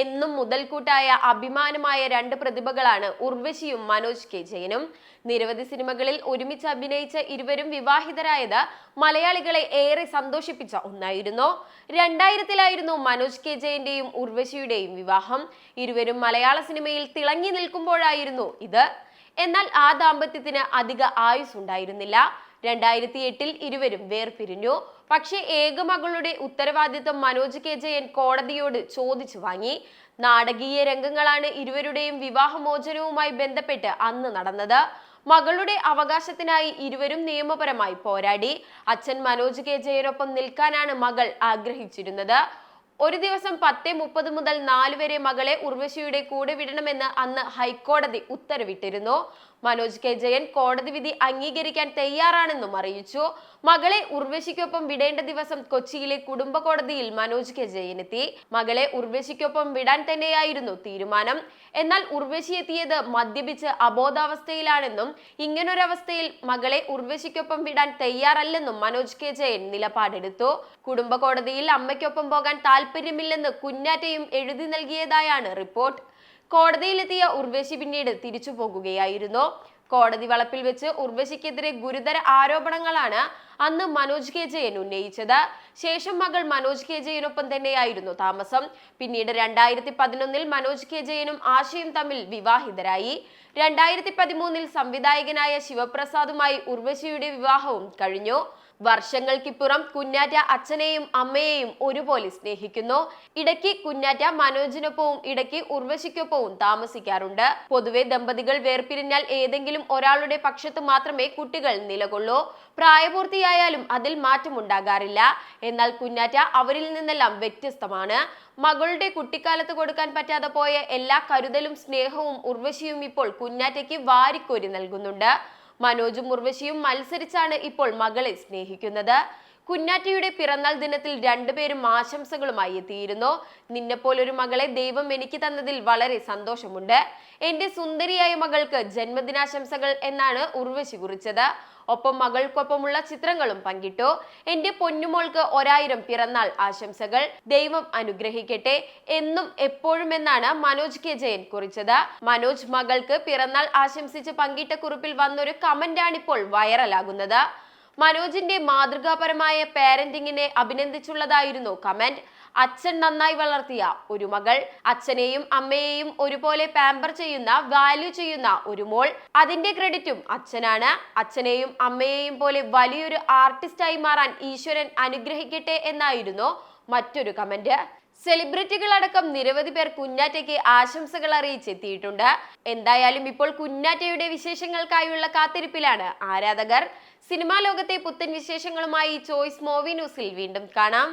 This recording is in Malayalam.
എന്നും മുതൽക്കൂട്ടായ അഭിമാനമായ രണ്ട് പ്രതിഭകളാണ് ഉർവശിയും മനോജ് കെ ജയനും. നിരവധി സിനിമകളിൽ ഒരുമിച്ച് അഭിനയിച്ച ഇരുവരും വിവാഹിതരായത് മലയാളികളെ ഏറെ സന്തോഷിപ്പിച്ച ഒന്നായിരുന്നു. രണ്ടായിരത്തിലായിരുന്നു മനോജ് കെ ജയന്റെയും ഉർവശിയുടെയും വിവാഹം. ഇരുവരും മലയാള സിനിമയിൽ തിളങ്ങി നിൽക്കുമ്പോഴായിരുന്നു ഇത്. എന്നാൽ ആ ദാമ്പത്യത്തിന് അധിക ആയുസ് ഉണ്ടായിരുന്നില്ല രണ്ടായിരത്തി എട്ടിൽ ഇരുവരും വേർപിരിഞ്ഞു. പക്ഷേ ഏകമകളുടെ ഉത്തരവാദിത്വം മനോജ് കെ ജയൻ കോടതിയോട് ചോദിച്ചു വാങ്ങി. നാടകീയ രംഗങ്ങളാണ് ഇരുവരുടെയും വിവാഹമോചനവുമായി ബന്ധപ്പെട്ട് അന്ന് നടന്നത്. മകളുടെ അവകാശത്തിനായി ഇരുവരും നിയമപരമായി പോരാടി. അച്ഛൻ മനോജ് കെ ജയനൊപ്പം നിൽക്കാനാണ് മകൾ ആഗ്രഹിച്ചിരുന്നത്. ഒരു ദിവസം പത്ത് മുപ്പത് മുതൽ നാല് വരെ മകളെ ഉർവശിയുടെ കൂടെ വിടണമെന്ന് അന്ന് ഹൈക്കോടതി ഉത്തരവിട്ടിരുന്നു. മനോജ് കെ. ജയൻ കോടതി വിധി അംഗീകരിക്കാൻ തയ്യാറാണെന്നും അറിയിച്ചു. മകളെ ഉർവശിക്കൊപ്പം വിടേണ്ട ദിവസം കൊച്ചിയിലെ കുടുംബ കോടതിയിൽ മനോജ് കെ. ജയൻ എത്തി. മകളെ ഉർവശിക്കൊപ്പം വിടാൻ തന്നെയായിരുന്നു തീരുമാനം. എന്നാൽ ഉർവശി എത്തിയത് മദ്യപിച്ച് അബോധാവസ്ഥയിലാണെന്നും ഇങ്ങനൊരവസ്ഥയിൽ മകളെ ഉർവശിക്കൊപ്പം വിടാൻ തയ്യാറല്ലെന്നും മനോജ് കെ. ജയൻ നിലപാടെടുത്തു. കുടുംബ കോടതിയിൽ അമ്മയ്ക്കൊപ്പം പോകാൻ താല്പര്യമില്ലെന്ന് കുഞ്ഞാറ്റയും എഴുതി നൽകിയതായാണ് റിപ്പോർട്ട്. കോടതിയിലെത്തിയ ഉർവശി പിന്നീട് തിരിച്ചു പോകുകയായിരുന്നു. കോടതി വളപ്പിൽ വെച്ച് ഉർവശിക്കെതിരെ ഗുരുതര ആരോപണങ്ങളാണ് അന്ന് മനോജ് കെ ജയൻ ഉന്നയിച്ചത്. ശേഷം മകൾ മനോജ് കെ ജയനൊപ്പം തന്നെയായിരുന്നു താമസം. പിന്നീട് രണ്ടായിരത്തി പതിനൊന്നിൽ മനോജ് കെ ജയനും ആശയും തമ്മിൽ വിവാഹിതരായി. രണ്ടായിരത്തി പതിമൂന്നിൽ സംവിധായകനായ ശിവപ്രസാദുമായി ഉർവശിയുടെ വിവാഹവും കഴിഞ്ഞു. വർഷങ്ങൾക്കിപ്പുറം കുഞ്ഞാറ്റ അച്ഛനെയും അമ്മയെയും ഒരുപോലെ സ്നേഹിക്കുന്നു. ഇടയ്ക്ക് കുഞ്ഞാറ്റ മനോജിനൊപ്പവും ഇടയ്ക്ക് ഉർവശിക്കൊപ്പവും താമസിക്കാറുണ്ട്. പൊതുവെ ദമ്പതികൾ വേർപിരിഞ്ഞാൽ ഏതെങ്കിലും ഒരാളുടെ പക്ഷത്ത് മാത്രമേ കുട്ടികൾ നിലകൊള്ളൂ. പ്രായപൂർത്തിയായാലും അതിൽ മാറ്റമുണ്ടാകാറില്ല എന്നാൽ കുഞ്ഞാറ്റ അവരിൽ നിന്നെല്ലാം വ്യത്യസ്തമാണ്. മകളുടെ കുട്ടിക്കാലത്ത് കൊടുക്കാൻ പറ്റാതെ പോയ എല്ലാ കരുതലും സ്നേഹവും ഉർവശിയും ഇപ്പോൾ കുഞ്ഞാറ്റയ്ക്ക് വാരിക്കോരി നൽകുന്നുണ്ട്. മനോജും ഉർവശിയും മത്സരിച്ചാണ് ഇപ്പോൾ മകളെ സ്നേഹിക്കുന്നത്. കുഞ്ഞാറ്റയുടെ പിറന്നാൾ ദിനത്തിൽ രണ്ടുപേരും ആശംസകളുമായി എത്തിയിരുന്നു. നിന്നെപ്പോലൊരു മകളെ ദൈവം എനിക്ക് തന്നതിൽ വളരെ സന്തോഷമുണ്ട്. എന്റെ സുന്ദരിയായ മകൾക്ക് ജന്മദിനാശംസകൾ എന്നാണ് ഉർവശി കുറിച്ചത്. ഒപ്പം മകൾക്കൊപ്പമുള്ള ചിത്രങ്ങളും പങ്കിട്ടു. എന്റെ പൊന്നുമോൾക്ക് ഒരായിരം പിറന്നാൾ ആശംസകൾ. ദൈവം അനുഗ്രഹിക്കട്ടെ. എന്നും എപ്പോഴും എന്നാണ് മനോജ് കെ ജയൻ കുറിച്ചത്. മനോജ് മകൾക്ക് പിറന്നാൾ ആശംസിച്ച് പങ്കിട്ട കുറിപ്പിൽ വന്നൊരു കമന്റാണിപ്പോൾ വൈറലാകുന്നത്. മനോജിന്റെ മാതൃകാപരമായ പാരന്റിങ്ങിനെ അഭിനന്ദിച്ചുള്ളതായിരുന്നു കമന്റ്. അച്ഛൻ നന്നായി വളർത്തിയ ഒരു മകൾ. അച്ഛനെയും അമ്മയെയും ഒരുപോലെ പാമ്പർ ചെയ്യുന്ന വാല്യൂ ചെയ്യുന്ന ഒരു മോൾ. അതിന്റെ ക്രെഡിറ്റും അച്ഛനാണ്. അച്ഛനെയും അമ്മയെയും പോലെ വലിയൊരു ആർട്ടിസ്റ്റായി മാറാൻ ഈശ്വരൻ അനുഗ്രഹിക്കട്ടെ എന്നായിരുന്നു മറ്റൊരു കമന്റ്. സെലിബ്രിറ്റികളടക്കം നിരവധി പേർ കുഞ്ഞാറ്റയ്ക്ക് ആശംസകൾ അറിയിച്ചെത്തിയിട്ടുണ്ട്. എന്തായാലും ഇപ്പോൾ കുഞ്ഞാറ്റയുടെ വിശേഷങ്ങൾക്കായുള്ള കാത്തിരിപ്പിലാണ് ആരാധകർ. സിനിമാ ലോകത്തെ പുത്തൻ വിശേഷങ്ങളുമായി ചോയ്സ് മോവി ന്യൂസിൽ വീണ്ടും കാണാം.